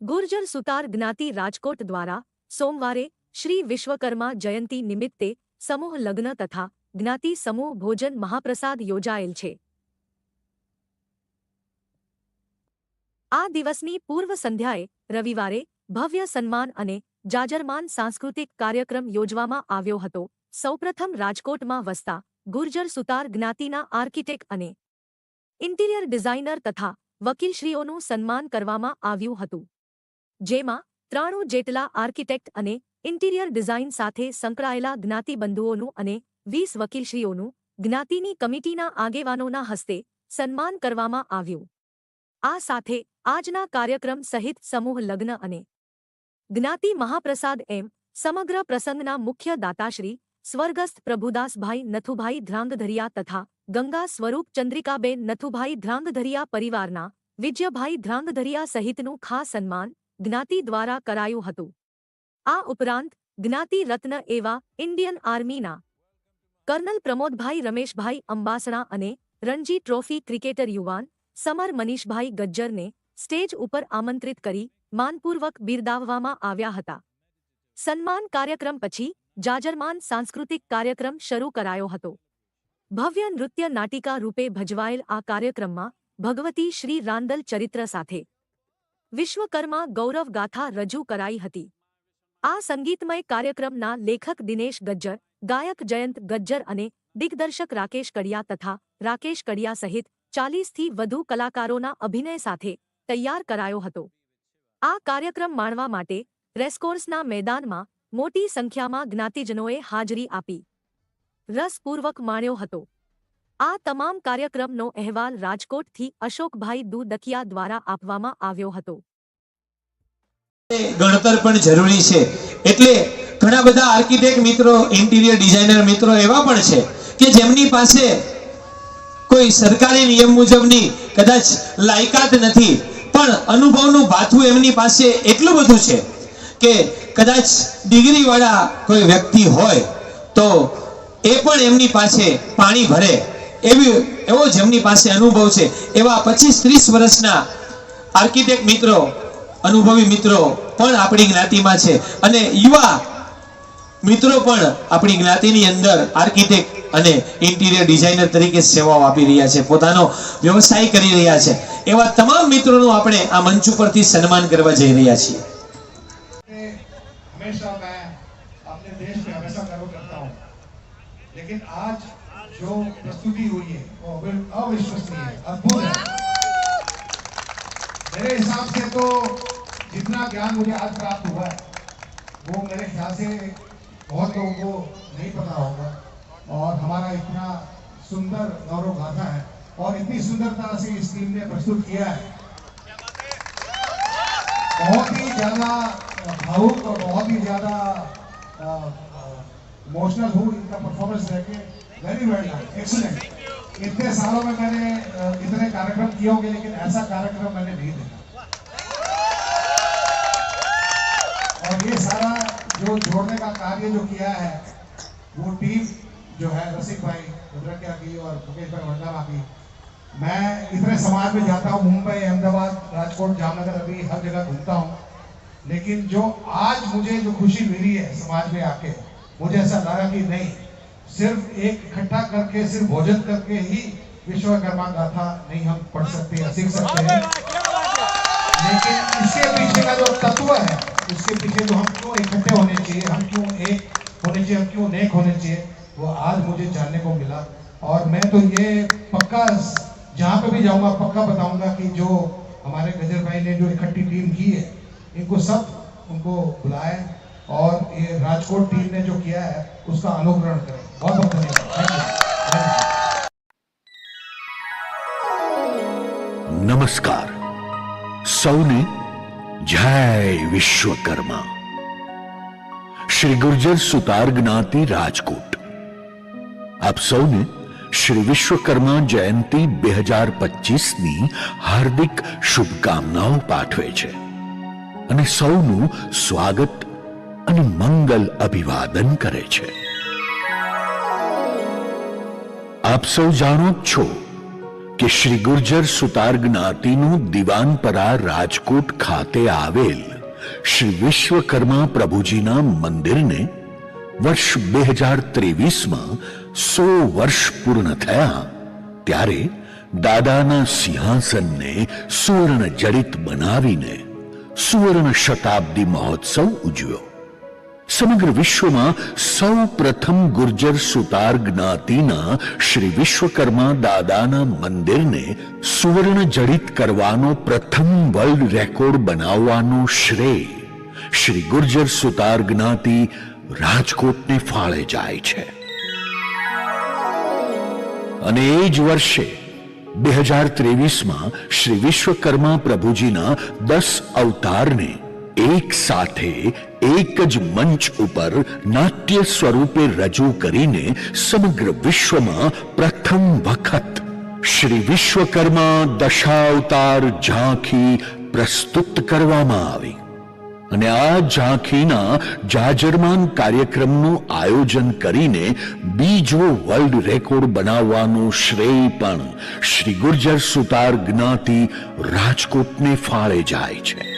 ગુર્જર સુતાર જ્ઞાતિ રાજકોટ દ્વારા સોમવારે શ્રી વિશ્વકર્મા જયંતી નિમિત્તે સમૂહ લગ્ન તથા જ્ઞાતિ સમૂહ ભોજન મહાપ્રસાદ યોજાયેલ છે. આ દિવસની પૂર્વ સંધ્યાએ રવિવારે ભવ્ય સન્માન અને જાજરમાન સાંસ્કૃતિક કાર્યક્રમ યોજવામાં આવ્યો હતો. સૌપ્રથમ રાજકોટમાં વસતા ગુર્જર સુતાર જ્ઞાતિના આર્કિટેક્ટ અને ઇન્ટિરિયર ડિઝાઇનર તથા વકીલશ્રીઓનું સન્માન કરવામાં આવ્યું હતું. જેમાં ત્રાણું જેટલા આર્કિટેક્ટ અને ઇન્ટિરિયર ડિઝાઇન સાથે સંકળાયેલા જ્ઞાતિબંધુઓનું અને વીસ વકીલશ્રીઓનું જ્ઞાતિની કમિટીના આગેવાનોના હસ્તે સન્માન કરવામાં આવ્યું. આ સાથે આજના કાર્યક્રમ સહિત સમૂહ લગ્ન અને જ્ઞાતિ મહાપ્રસાદ એમ સમગ્ર પ્રસંગના મુખ્ય દાતાશ્રી સ્વર્ગસ્થ પ્રભુદાસભાઈ નથુભાઈ ધ્રાંગધરિયા તથા ગંગા સ્વરૂપ ચંદ્રિકાબેન નથુભાઈ ધ્રાંગધરિયા પરિવારના વિજયભાઈ ધ્રાંગધરિયા સહિતનું ખાસ સન્માન જ્ઞાતિ દ્વારા કરાયું હતું. આ ઉપરાંત, જ્ઞાતિ રત્ન એવા ઇન્ડિયન આર્મીના કર્નલ પ્રમોદભાઈ રમેશભાઈ અંબાસણા અને રણજી ટ્રોફી ક્રિકેટર યુવાન સમર મનીષભાઈ ગજ્જરને સ્ટેજ ઉપર આમંત્રિત કરી માનપૂર્વક બિરદાવવામાં આવ્યા હતા. સન્માન કાર્યક્રમ પછી જાજરમાન સાંસ્કૃતિક કાર્યક્રમ શરૂ કરાયો હતો. ભવ્ય નૃત્ય નાટિકા રૂપે ભજવાયેલ આ કાર્યક્રમમાં ભગવતી શ્રી રાંદલ ચરિત્ર સાથે વિશ્વકર્મા ગૌરવ ગાથા રજૂ કરાઈ હતી. આ સંગીતમય કાર્યક્રમના લેખક દિનેશ ગજ્જર, ગાયક જયંત ગજ્જર અને દિગ્દર્શક રાકેશ કડિયા તથા રાકેશ કડિયા સહિત ચાલીસથી વધુ કલાકારોના અભિનય સાથે તૈયાર કરાયો હતો. આ કાર્યક્રમ માણવા માટે રેસકોર્સના મેદાનમાં મોટી સંખ્યામાં જ્ઞાતિજનોએ હાજરી આપી. રસપૂર્વક માણ્યો હતો. આ તમામ કાર્યક્રમનો અહેવાલ રાજકોટથી અશોકભાઈ દુદકિયા દ્વારા આપવામાં આવ્યો હતો. ગણતર પણ જરૂરી છે. એટલે ઘણા બધા આર્કિટેક્ટ મિત્રો, ઇન્ટિરિયર ડિઝાઇનર મિત્રો એવા પણ છે કે જેમની પાસે કોઈ સરકારી નિયમ મુજબની કદાચ લાયકાત નથી, પણ અનુભવનું ભાથું એમની પાસે એટલું બધું છે કે કદાચ ડિગ્રીવાળા કોઈ વ્યક્તિ હોય તો એ પણ એમની પાસે પાણી ભરે. એવી એવો જેમની પાસે અનુભવ છે એવા પચીસ ત્રીસ વર્ષના આર્કિટેક્ટ મિત્રો અનુભવી મિત્રો પણ આપણી જ્ઞાતિમાં છે અને યુવા મિત્રો પણ આપણી જ્ઞાતિની અંદર આર્કિટેક્ટ અને ઇન્ટિરિયર ડિઝાઇનર તરીકે સેવાઓ આપી રહ્યા છે પોતાનો વ્યવસાય કરી રહ્યા છે એવા તમામ મિત્રોનું આપણે આ મંચ ઉપરથી સન્માન કરવા જઈ રહ્યા છીએ हमेशा मैं अपने देश पे हमेशा गर्व करता हूँ लेकिन आज जो प्रस्तुति हुई है, वो अवि- अविश्वसनीय है, अद्भुत है। मेरे हिसाब से तो जितना ज्ञान मुझे आज प्राप्त हुआ है, वो मेरे ख्याल से बहुत लोगों को नहीं पता होगा। और हमारा इतना सुंदर गौरव गाथा है, और इतनी सुंदरता से इस टीम ने प्रस्तुत किया है। बहुत ही ज़्यादा भावुक और बहुत ही ज़्यादा इमोशनल हूँ इनका परफॉर्मेंस देख के वेरी वेरी एक्सीलेंट इतने सालों में मैंने इतने कार्यक्रम किए होंगे, लेकिन ऐसा कार्यक्रम मैंने नहीं देखा। और ये सारा जो जोड़ने का कार्य जो किया है, वो टीम जो है, रसिक भाई, रुद्रकिया की और मुकेश भाई वंडा की, मैं इतने समाज में जाता हूँ, मुंबई, अहमदाबाद, राजकोट, जामनगर, अभी हर जगह घूमता हूँ। लेकिन जो आज मुझे जो खुशी मिली है, समाज में आके मुझे ऐसा लगा कि नहीं, सिर्फ़ एक इकट्ठा करके, सिर्फ़ भोजन करके ही विश्वकर्मा गाथा नहीं हम पढ़ सकते या सीख सकते हैं। लेकिन इसके पीछे का जो तत्व है, इसके पीछे जो हम क्यों इकट्ठे होने चाहिए, हम क्यों एक होने चाहिए, हम क्यों नेक होने चाहिए, वो आज मुझे जानने को मिला। और मैं तो ये पक्का, जहाँ पे भी जाऊँगा, पक्का बताऊँगा कि जो हमारे गजर भाई ने जो इकट्ठी टीम की है, इनको सब उनको बुलाएँ और ये राजकोट टीम ने जो किया है उसका अनुकरण करें बहुत बहुत धन्यवाद थैंक यू નમસ્કાર સૌને જય વિશ્વકર્મા શ્રી ગુર્જર સુતાર જ્ઞાતિ રાજકોટ આપ સૌને શ્રી વિશ્વકર્મા જયંતિ બે હજાર પચીસની હાર્દિક શુભકામનાઓ પાઠવે છે અને સૌનું સ્વાગત અને મંગલ અભિવાદન કરે છે. આપ સૌ જાણો છો કે શ્રી ગુર્જર સુતાર જ્ઞાતિનું દિવાનપરા રાજકોટ ખાતે આવેલ શ્રી વિશ્વકર્મા પ્રભુજીના મંદિરને વર્ષ બે હજાર ત્રેવીસમાં સો વર્ષ પૂર્ણ થયા ત્યારે દાદાના સિંહાસનને સુવર્ણ જડિત બનાવીને સુવર્ણ શતાબ્દી મહોત્સવ ઉજવ્યો. સમગ્ર વિશ્વમાં સૌ પ્રથમ ગુર્જર સુતાર જ્ઞાતિના શ્રી વિશ્વકર્મા દાદાના મંદિરને સુવર્ણ જડિત કરવાનો પ્રથમ વર્લ્ડ રેકોર્ડ બનાવવાનો શ્રેય શ્રી ગુર્જર સુતાર જ્ઞાતિ રાજકોટને ફાળે જાય છે. અને એ જ વર્ષે બે હજાર ત્રેવીસમાં શ્રી વિશ્વકર્મા પ્રભુજીના દસ અવતારને એક સાથે એક જ મંચ ઉપર નાટ્ય સ્વરૂપે રજૂ કરીને સમગ્ર વિશ્વમાં પ્રથમ વખત શ્રી વિશ્વકર્મા દશાવતાર ઝાંખી પ્રસ્તુત કરવામાં આવી. અને આ ઝાંખીના જાજરમાન કાર્યક્રમનું આયોજન કરીને બીજો વર્લ્ડ રેકોર્ડ બનાવવાનો શ્રેય પણ શ્રી ગુર્જર સુતાર જ્ઞાતિ રાજકોટને ફાળે જાય છે.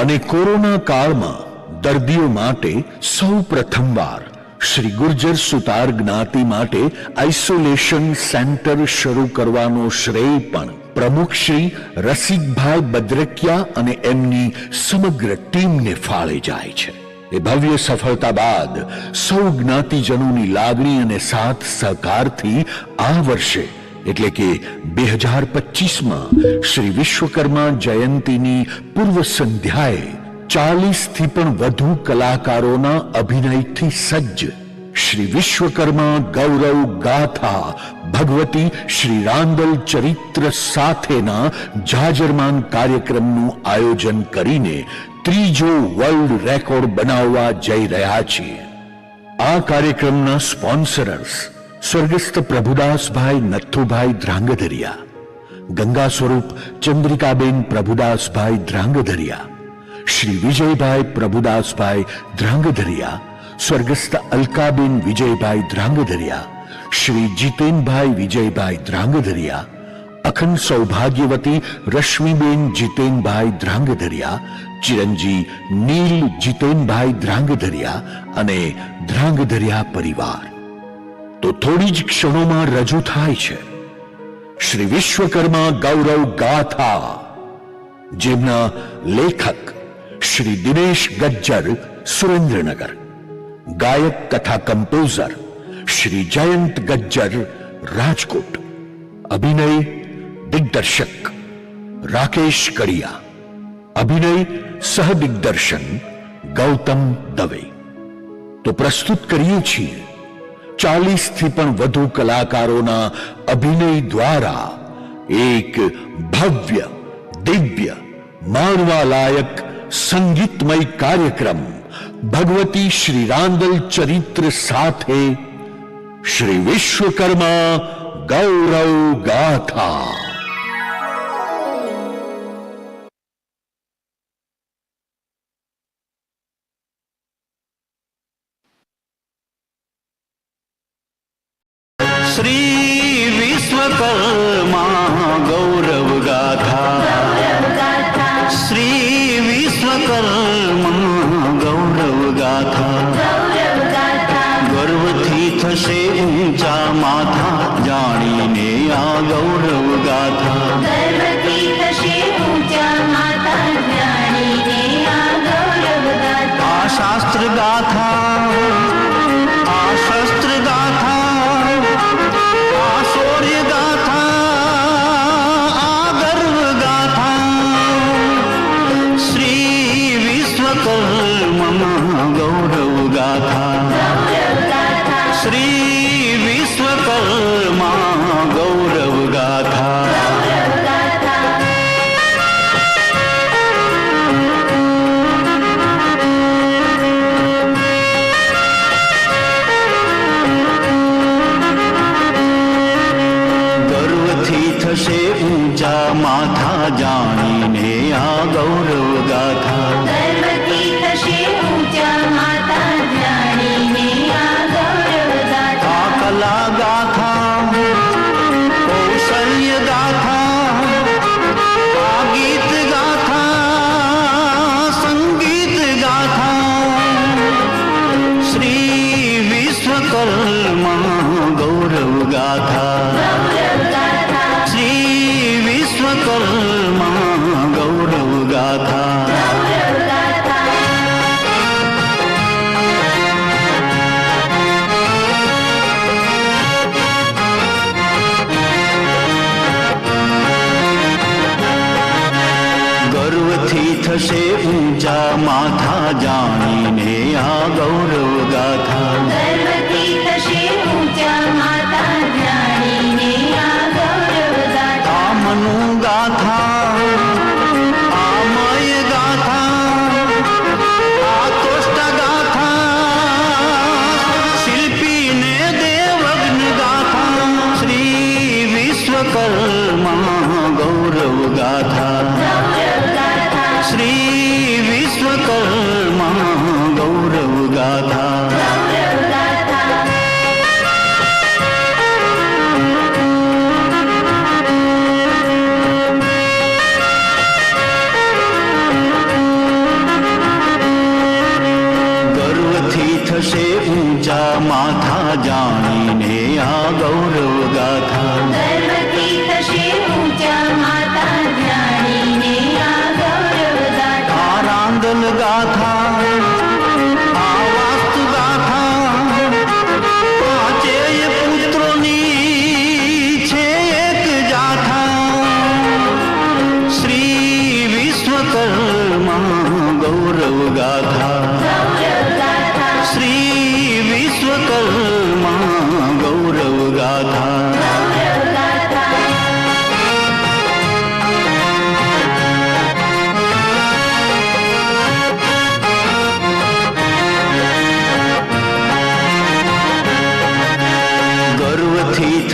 અને કોરોના કાળમાં દર્દીઓ માટે સૌ પ્રથમવાર શ્રી ગુર્જર સુતાર જ્ઞાતિ માટે આઇસોલેશન સેન્ટર શરૂ કરવાનો શ્રેય પણ પ્રમુખ શ્રી રસિકભાઈ બદ્રકિયા અને એમની સમગ્ર ટીમને ફાળે જાય છે. એ ભવ્ય સફળતા બાદ સૌ જ્ઞાતિજનોની લાગણી અને સાથ સહકારથી આ વર્ષે એટલે કે બે હજાર પચીસમાં શ્રી વિશ્વકર્મા જયંતીની પૂર્વ સંધ્યાએ ચાલીસથી પણ વધુ કલાકારોના અભિનયથી સજ્જ શ્રી વિશ્વકર્મા ગૌરવ ગાથા ભગવતી શ્રી રાંદલ ચરિત્ર સાથેના જાજરમાન કાર્યક્રમનું આયોજન કરીને ત્રીજો વર્લ્ડ રેકોર્ડ બનાવવા જઈ રહ્યા છીએ. આ કાર્યક્રમના સ્પોન્સરર્સ સ્વર્ગસ્થ પ્રભુદાસભાઈ નથુભાઈ ધ્રાંગધરિયા ગંગા સ્વરૂપ ચંદ્રિકાબેન પ્રભુદાસભાઈ ધ્રાંગધરિયા, શ્રી વિજયભાઈ પ્રભુદાસભાઈ ધ્રાંગધરિયા, સ્વર્ગસ્થ અલકાબેન વિજયભાઈ ધ્રાંગધરિયા, શ્રી જીતેનભાઈ વિજયભાઈ ધ્રાંગધરિયા, અખંડ સૌભાગ્યવતી રશ્મિબેન જીતેનભાઈ ધ્રાંગધરિયા, ચિરંજી નીલ જીતેનભાઈ ધ્રાંગધરિયા અને ધ્રાંગધરિયા પરિવાર. તો થોડી જ ક્ષણોમાં રજૂ થાય છે. શ્રી વિશ્વકર્મા ગૌરવ ગાથા, જેમના લેખક શ્રી દિનેશ ગજ્જર, સુરેન્દ્રનગર. ગાયક કથા કમ્પોઝર શ્રી જયંત ગજ્જર, રાજકોટ. અભિનય દિગ્દર્શક રાકેશ કડિયા. અભિનય સહદિગ્દર્શન ગૌતમ દવે. તો પ્રસ્તુત કરીએ છીએ ચાલીસથી પણ વધુ કલાકારોના અભિનય દ્વારા એક ભવ્ય, દિવ્ય માણવા લાયક સંગીતમય કાર્યક્રમ ભગવતી શ્રી રાંદલ ચરિત્ર સાથે શ્રી વિશ્વકર્મા ગૌરવ ગાથા. આ થશે ઊંચા માથા જાણીને આ ગૌરવ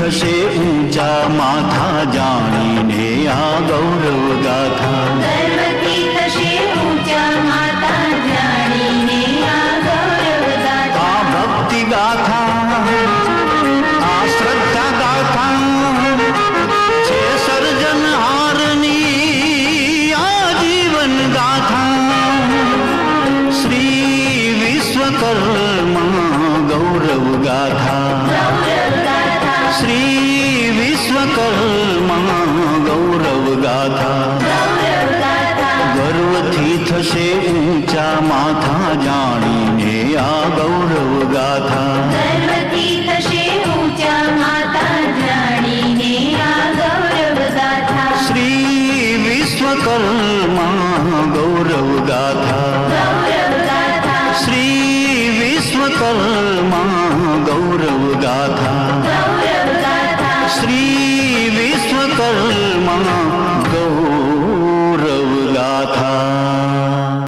થશે ઊંચા માથા જાણીને આ ગૌરવ ગાથા આ ભક્તિ ગાથા આ શ્રદ્ધા ગાથા છે સર્જન હારની આ જીવન ગાથા શ્રી વિશ્વકર્મા ગૌરવ ગાથા